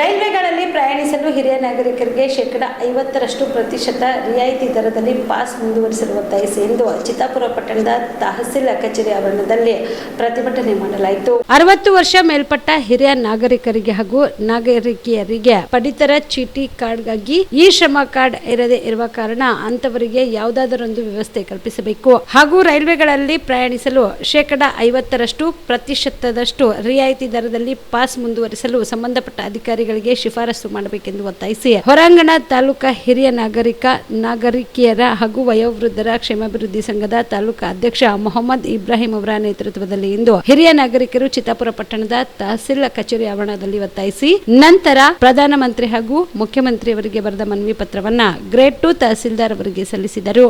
ರೈಲ್ವೆಗಳಲ್ಲಿ ಪ್ರಯಾಣಿಸಲು ಹಿರಿಯ ನಾಗರಿಕರಿಗೆ ಶೇಕಡ ಐವತ್ತರಷ್ಟು ಪ್ರತಿಶತ ರಿಯಾಯಿತಿ ದರದಲ್ಲಿ ಪಾಸ್ ಮುಂದುವರಿಸಲು ಎಂದು ಚಿತ್ತಾಪುರ ಪಟ್ಟಣದ ತಹಸೀಲ್ ಕಚೇರಿ ಆವರಣದಲ್ಲಿ ಪ್ರತಿಭಟನೆ ಮಾಡಲಾಯಿತು. ಅರವತ್ತು ವರ್ಷ ಮೇಲ್ಪಟ್ಟ ಹಿರಿಯ ನಾಗರಿಕರಿಗೆ ಹಾಗೂ ನಾಗರಿಕಿಯರಿಗೆ ಪಡಿತರ ಚೀಟಿ ಕಾರ್ಡ್ಗಾಗಿ ಈ ಶ್ರಮ ಕಾರ್ಡ್ ಇರದೇ ಇರುವ ಕಾರಣ ಅಂತವರಿಗೆ ಯಾವುದಾದರೊಂದು ವ್ಯವಸ್ಥೆ ಕಲ್ಪಿಸಬೇಕು. ಹಾಗೂ ರೈಲ್ವೆಗಳಲ್ಲಿ ಪ್ರಯಾಣಿಸಲು ಶೇಕಡ ಐವತ್ತರಷ್ಟು ಪ್ರತಿಶತದಷ್ಟು ರಿಯಾಯಿತಿ ದರದಲ್ಲಿ ಪಾಸ್ ಮುಂದುವರಿಸಲು ಸಂಬಂಧಪಟ್ಟ ಅಧಿಕಾರಿಗಳಿಗೆ ಶಿಫಾರಸು ಮಾಡಬೇಕೆಂದು ಒತ್ತಾಯಿಸಿ ಹೊರಾಂಗಣ ತಾಲೂಕಾ ಹಿರಿಯ ನಾಗರಿಕ ನಾಗರಿಕಿಯರ ಹಾಗೂ ವಯೋವೃದ್ಧರ ಕ್ಷೇಮಾಭಿವೃದ್ಧಿ ಸಂಘದ ತಾಲೂಕಾ ಅಧ್ಯಕ್ಷ ಮೊಹಮ್ಮದ್ ಇಬ್ರಾಹಿಂ ಅವರ ನೇತೃತ್ವದಲ್ಲಿ ಇಂದು ಹಿರಿಯ ನಾಗರಿಕರು ಚಿತ್ತಾಪುರ ಪಟ್ಟಣದ ತಹಸೀಲ್ ಕಚೇರಿ ಆವರಣದಲ್ಲಿ ಒತ್ತಾಯಿಸಿ ನಂತರ ಪ್ರಧಾನಮಂತ್ರಿ ಹಾಗೂ ಮುಖ್ಯಮಂತ್ರಿಯವರಿಗೆ ಬರೆದ ಮನವಿ ಪತ್ರವನ್ನ ಗ್ರೇಡ್ ಟು ತಹಸೀಲ್ದಾರ್ ಅವರಿಗೆ ಸಲ್ಲಿಸಿದರು.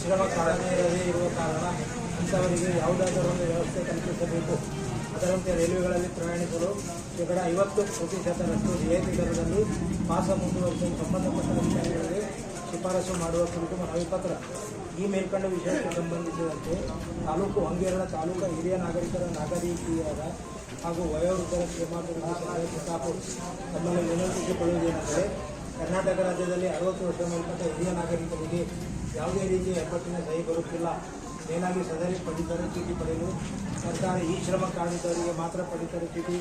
ಶ್ರಮ ಇರುವ ಕಾರಣ ಇಂಥವರಿಗೆ ಯಾವುದಾದರೂ ಒಂದು ವ್ಯವಸ್ಥೆ ಕಲ್ಪಿಸಬೇಕು. ಅದರಂತೆ ರೈಲ್ವೆಗಳಲ್ಲಿ ಪ್ರಯಾಣಿಸಲು ಶೇಕಡ ಐವತ್ತು ಪ್ರತಿಶತರಷ್ಟು ರಿಯಾಯಿತಿ ದರದಲ್ಲಿ ಪಾಸ ಮುಂದುವರಿಸಲು ಸಂಬಂಧಪಟ್ಟ ಅಧಿಕಾರಿಗಳಿಗೆ ಶಿಫಾರಸು ಮಾಡುವ ಕುರಿತು ಮನವಿ ಪತ್ರ ಈ ಮೇಲ್ಕಂಡ ವಿಷಯಕ್ಕೆ ಸಂಬಂಧಿಸಿದಂತೆ ತಾಲೂಕು ಹೊಂಗೇರಳ ತಾಲೂಕು ಹಿರಿಯ ನಾಗರಿಕರ ನಾಗರಿಕೀಯರ ಹಾಗೂ ವಯೋವೃದ್ಧರ ಕ್ಷೇಮಾಭಿವೃದ್ಧಿ ಪ್ರತಾಪ್ ತಮ್ಮನ್ನು ವಿನಂತಿಸಿಕೊಳ್ಳುವುದೇನೆಂದರೆ, ಕರ್ನಾಟಕ ರಾಜ್ಯದಲ್ಲಿ ಅರವತ್ತು ವರ್ಷ ಮೇಲ್ಪಟ್ಟ ಹಿರಿಯ ನಾಗರಿಕರಿಗೆ ಯಾವುದೇ ರೀತಿಯ ಹೆಬ್ಬಟ್ಟಿನ ಸಹಿ ಬರುತ್ತಿಲ್ಲ. ಮೇಲಾಗಿ ಸದರಿ ಪಡಿತರ ಚೀಟಿ ಪಡೆಯಲು ಸರ್ಕಾರ ಈ ಶ್ರಮ ಕಾರಣದವರಿಗೆ ಮಾತ್ರ ಪಡಿತರ ಚೀಟಿ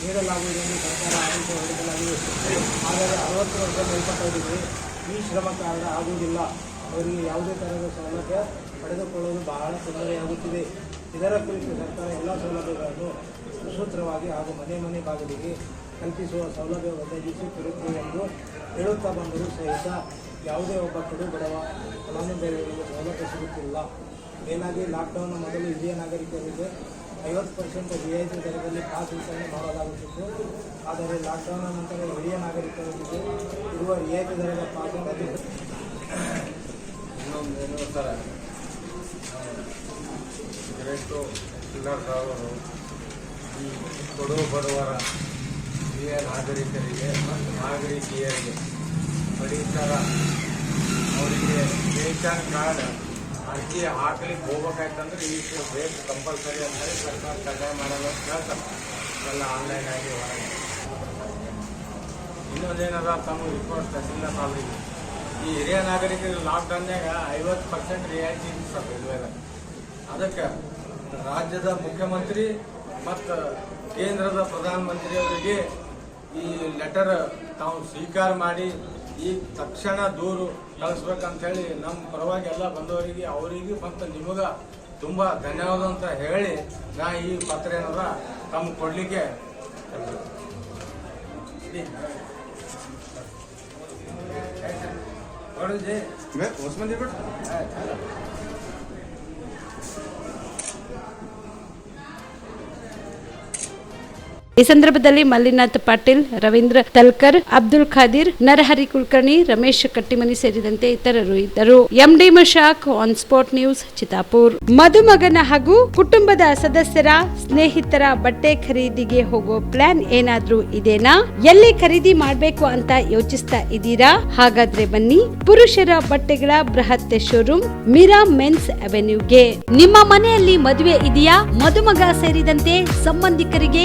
ನೀಡಲಾಗುವುದೆಂದು ಸರ್ಕಾರ ಆದೇಶ ಹೊರಡಿಸಲಾಗಿದೆ. ಆದರೆ ಅರವತ್ತು ವರ್ಷ ಮೇಲ್ಪಟ್ಟವರಿಗೆ ಈ ಶ್ರಮ ಕಾರಣ ಆಗುವುದಿಲ್ಲ. ಅವರಿಗೆ ಯಾವುದೇ ತರಹದ ಸೌಲಭ್ಯ ಪಡೆದುಕೊಳ್ಳಲು ಬಹಳ ತೊಂದರೆಯಾಗುತ್ತಿದೆ. ಇದರ ಕುರಿತು ಸರ್ಕಾರ ಎಲ್ಲ ಸೌಲಭ್ಯಗಳನ್ನು ಸುಸೂತ್ರವಾಗಿ ಹಾಗೂ ಮನೆ ಮನೆ ಬಾಗಿಲಿಗೆ ಕಲ್ಪಿಸುವ ಸೌಲಭ್ಯ ಒದಗಿಸುತ್ತಿರುತ್ತದೆ ಎಂದು ಹೇಳುತ್ತಾ ಬಂದರೂ ಸಹಿತ ಯಾವುದೇ ಒಬ್ಬ ಕಡು ಬಡವ ಫಲಾನುಭವಿಗಳಿಗೆ ಸೌಲಭ್ಯ ಸಿಗುತ್ತಿಲ್ಲ. ಮೇಲಾಗಿ ಲಾಕ್ಡೌನ್ ಮೊದಲು ಹಿರಿಯ ನಾಗರಿಕರಿಗೆ ಐವತ್ತು ಪರ್ಸೆಂಟ್ ರಿಯಾಯಿತಿ ದರದಲ್ಲಿ ಪಾಸ್ ವಿತರಣೆ ಮಾಡಲಾಗುತ್ತಿತ್ತು ಆದರೆ ಲಾಕ್ಡೌನ್ ನಂತರ ಹಿರಿಯ ನಾಗರಿಕರಿಗೆ ಇರುವ ರಿಯಾಯಿತಿ ದರದ ಇನ್ನೊಂದು ಇನ್ನೊಂದೇನು ಸರ ಗ್ರೇಟು ಪಿಲ್ಲರ್ ಅವರು ಈ ಕೊಡು ಬಡವರ ಹಿರಿಯ ನಾಗರಿಕರಿಗೆ ಮತ್ತು ನಾಗರಿಕಿಯರಿಗೆ ಪಡಿತರ ಅವರಿಗೆ ರೇಷನ್ ಕಾರ್ಡ್ ಅರ್ಜಿ ಹಾಕ್ಲಿಕ್ಕೆ ಹೋಗ್ಬೇಕಾಯ್ತಂದ್ರೆ ಈ ರೇಟ್ ಕಂಪಲ್ಸರಿ ಅಂತೇಳಿ ಸರ್ಕಾರ ಕಡ್ಡಾಯ ಮಾಡಲ್ಲ ಅಂತ ಎಲ್ಲ ಆನ್ಲೈನ್ ಆಗಿ ಹೊರಗೆ. ಇನ್ನೊಂದೇನದ, ತಮ್ಮ ರಿಪೋರ್ಟ್ ತಹಸೀಲ್ದಾರ್ ಸಾಲಿಗೆ ಈ ಹಿರಿಯ ನಾಗರಿಕರಿಗೆ ಲಾಕ್ಡೌನ್ಯಾಗ ಐವತ್ತು ಪರ್ಸೆಂಟ್ ರಿಯಾಯಿತಿ ಇತ್ತು ಸರ್ ರೈಲ್ವೆದಾಗ ಅದಕ್ಕೆ ರಾಜ್ಯದ ಮುಖ್ಯಮಂತ್ರಿ ಮತ್ತು ಕೇಂದ್ರದ ಪ್ರಧಾನಮಂತ್ರಿಯವರಿಗೆ ಈ ಲೆಟರ್ ತಾವು ಸ್ವೀಕಾರ ಮಾಡಿ ಈ ತಕ್ಷಣ ದೂರು ಕಳಿಸ್ಬೇಕಂತೇಳಿ ನಮ್ಮ ಪರವಾಗಿ ಎಲ್ಲ ಬಂದವರಿಗೆ ಅವರಿಗೆ ಮತ್ತು ನಿಮಗೆ ತುಂಬ ಧನ್ಯವಾದ ಅಂತ ಹೇಳಿ ನಾ ಈ ಪತ್ರ ಏನಾರ ತಮ್ಗೆ ಕೊಡಲಿಕ್ಕೆ ಹೊರಜಿ ಹೊಸಮಂದಿ ಬಿಟ್ಟು ಈ ಸಂದರ್ಭದಲ್ಲಿ ಮಲ್ಲಿನಾಥ್ ಪಾಟೀಲ್, ರವೀಂದ್ರ ತಲ್ಕರ್, ಅಬ್ದುಲ್ ಖಾದಿರ್, ನರಹರಿ ಕುಲಕರ್ಣಿ, ರಮೇಶ್ ಕಟ್ಟಿಮನಿ ಸೇರಿದಂತೆ ಇತರರು ಇದ್ದರು. MD Mashak on spot news Chitapur ಮದುಮಗನ ಹಾಗೂ ಕುಟುಂಬದ ಸದಸ್ಯರ ಸ್ನೇಹಿತರ ಬಟ್ಟೆ ಖರೀದಿಗೆ ಹೋಗೋ ಪ್ಲಾನ್ ಏನಾದ್ರೂ ಇದೇನಾ? ಎಲ್ಲಿ ಖರೀದಿ ಮಾಡಬೇಕು ಅಂತ ಯೋಚಿಸ್ತಾ ಇದ್ದೀರಾ? ಹಾಗಾದ್ರೆ ಬನ್ನಿ, ಪುರುಷರ ಬಟ್ಟೆಗಳ ಬೃಹತ್ ಶೋರೂಮ್, ಮೀರಾ ಮೆನ್ಸ್ ಅವೆನ್ಯೂಗೆ. ನಿಮ್ಮ ಮನೆಯಲ್ಲಿ ಮದುವೆ ಇದೆಯಾ? ಮದುಮಗ ಸೇರಿದಂತೆ ಸಂಬಂಧಿಕರಿಗೆ